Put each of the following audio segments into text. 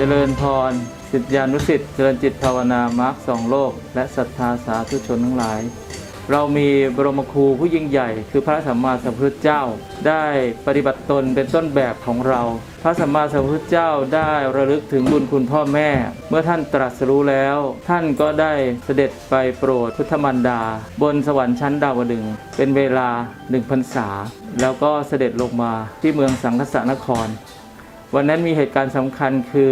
จริญพรสิทธิานุสิทธิ์เจริญจิตภาวนามาร์คสองโลก และศรัทธาสาธุชนทั้งหลาย เรามีบรมครูผู้ยิ่งใหญ่ คือพระสัมมาสัมพุทธเจ้า ได้ปฏิบัติตนเป็นต้นแบบของเรา พระสัมมาสัมพุทธเจ้าได้ระลึกถึงบุญคุณพ่อแม่ เมื่อท่านตรัสรู้แล้ว ท่านก็ได้เสด็จไปโปรดพุทธมันดา บนสวรรค์ชั้นดาวดึงเป็นเวลาหนึ่งพรรษา แล้วก็เสด็จลงมาที่เมืองสังคสนคร วันนั้นมีเหตุการณ์สำคัญคือ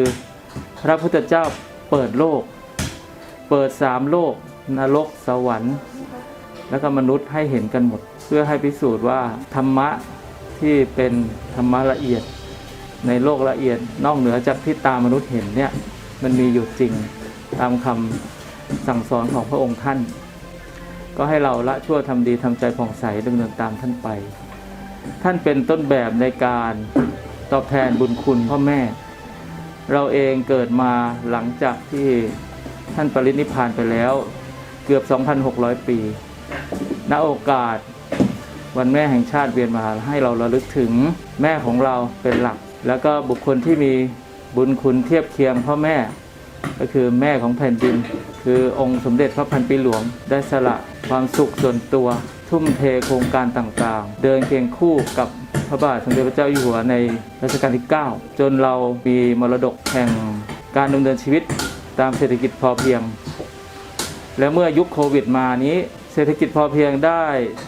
พระพุทธเจ้าเปิดโลก เปิดสามโลก นรกสวรรค์ แล้วก็มนุษย์ให้เห็นกันหมด เพื่อให้พิสูจน์ว่าธรรมะที่เป็นธรรมะละเอียดในโลกละเอียดนอกเหนือจากที่ตามนุษย์เห็นเนี่ยมันมีอยู่จริงตามคำสั่งสอนของพระองค์ท่าน ก็ให้เราละชั่วทำดีทำใจผ่องใสดำเนินตามท่านไป ท่านเป็นต้นแบบในการ ตอบแทนบุญคุณพ่อแม่ เราเองเกิดมาหลังจากที่ท่านปรินิพานไปแล้วเกือบ 2,600 ปี ณ โอกาส วันแม่แห่งชาติเวียนมาให้เราระลึกถึงแม่ของเราเป็นหลัก แล้วก็บุคคลที่มีบุญคุณเทียบเคียงพ่อแม่ ก็คือแม่ของแผ่นดิน คือองค์สมเด็จพระพันปีหลวง ได้สละความสุขส่วนตัว ทุ่มเทโครงการต่างๆ เดินเคียงคู่กับ พระบาทสมเด็จพระเจ้าอยู่หัวในรัชกาลที่ 9 จนเรามีมรดกแห่งการดำเนินชีวิตตามเศรษฐกิจพอเพียง และเมื่อยุคโควิดมานี้เศรษฐกิจพอเพียงได้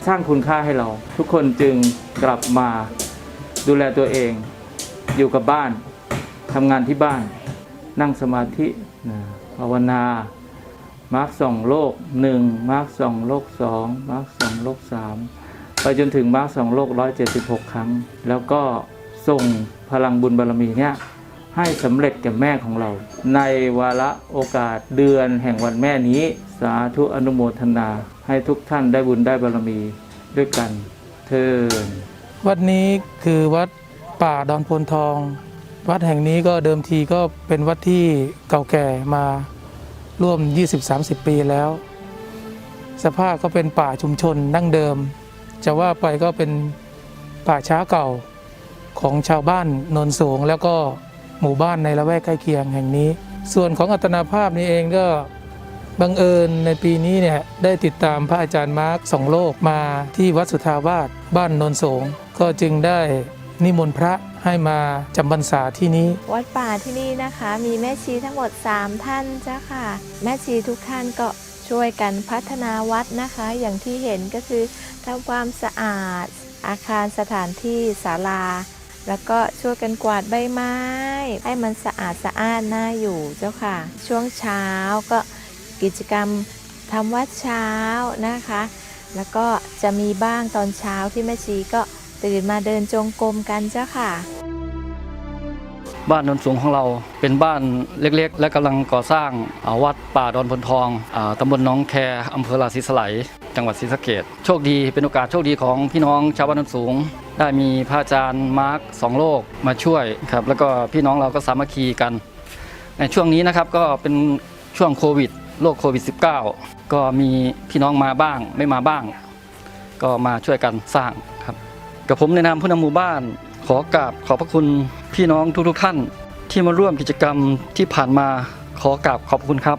สร้างคุณค่าให้เรา ทุกคนจึงกลับมาดูแลตัวเอง อยู่กับบ้านทำงานที่บ้าน นั่งสมาธิภาวนามาร์กสองโลกหนึ่งมาร์กสองโลกสองมาร์กสองโลกสาม ไปจนถึงมาร์กสองโลกร้อยเจ็ดสิบหกครั้ง แล้วก็ส่งพลังบุญบารมีเนี่ยให้สำเร็จแก่แม่ของเรา ในวาระโอกาสเดือนแห่งวันแม่นี้ สาธุอนุโมทนา ให้ทุกท่านได้บุญได้บารมีด้วยกันเทินวัดนี้คือวัดป่าดอนโพนทอง วัดแห่งนี้ก็เดิมทีก็เป็นวัดที่เก่าแก่มาร่วม 20-30 ปีแล้ว สภาพก็เป็นป่าชุมชนดั้งเดิม จะว่าไปก็เป็นป่าช้าเก่าของชาวบ้านนนสูง แล้วก็หมู่บ้านในละแวกใกล้เคียงแห่งนี้ ส่วนของอัตนาภาพนี้เองก็บังเอิญในปีนี้เนี่ยได้ติดตามพระอาจารย์มาร์คสองโลกมาที่วัดสุทาวาสบ้านนนสูงก็จึงได้นิมนต์พระให้มาจำพรรษาที่นี้ วัดป่าที่นี่นะคะ มีแม่ชีทั้งหมด 3 ท่านเจ้าค่ะ แม่ชีทุกท่านก็ ช่วยกันพัฒนาวัดนะคะ อย่างที่เห็นก็คือทำความสะอาดอาคารสถานที่ศาลา แล้วก็ช่วยกันกวาดใบไม้ ให้มันสะอาดสะอ้านน่าอยู่เจ้าค่ะ ช่วงเช้าก็กิจกรรมทำวัดเช้านะคะ แล้วก็จะมีบ้างตอนเช้าที่แม่ชีก็ตื่นมาเดินจงกรมกันเจ้าค่ะ บ้านนนสูงของเราเป็นบ้านเล็กๆ และกำลังก่อสร้างาวัดป่าดอนพลทองอาตำบลน้องแคอำเภอราศีสไลจังหวัดศรีสะเกดโชคดีเป็นโอกาสโชคดีของพี่น้องชาวบ้านนนสูง ได้มีพระอาจารย์มาร์คสองโลกมาช่วยครับแล้วก็พี่น้องเราก็สามัคคีกัน ในช่วงนี้นะครับก็เป็นช่วงโควิดโรคโควิด -19 ก็มีพี่น้องมาบ้างไม่มาบ้าง ก็มาช่วยกันสร้างครับกับผมในนามผู้นำหมู่บ้าน ขอกราบขอบพระคุณพี่น้องทุกๆท่านที่มาร่วมกิจกรรมที่ผ่านมาขอกราบขอบคุณครับ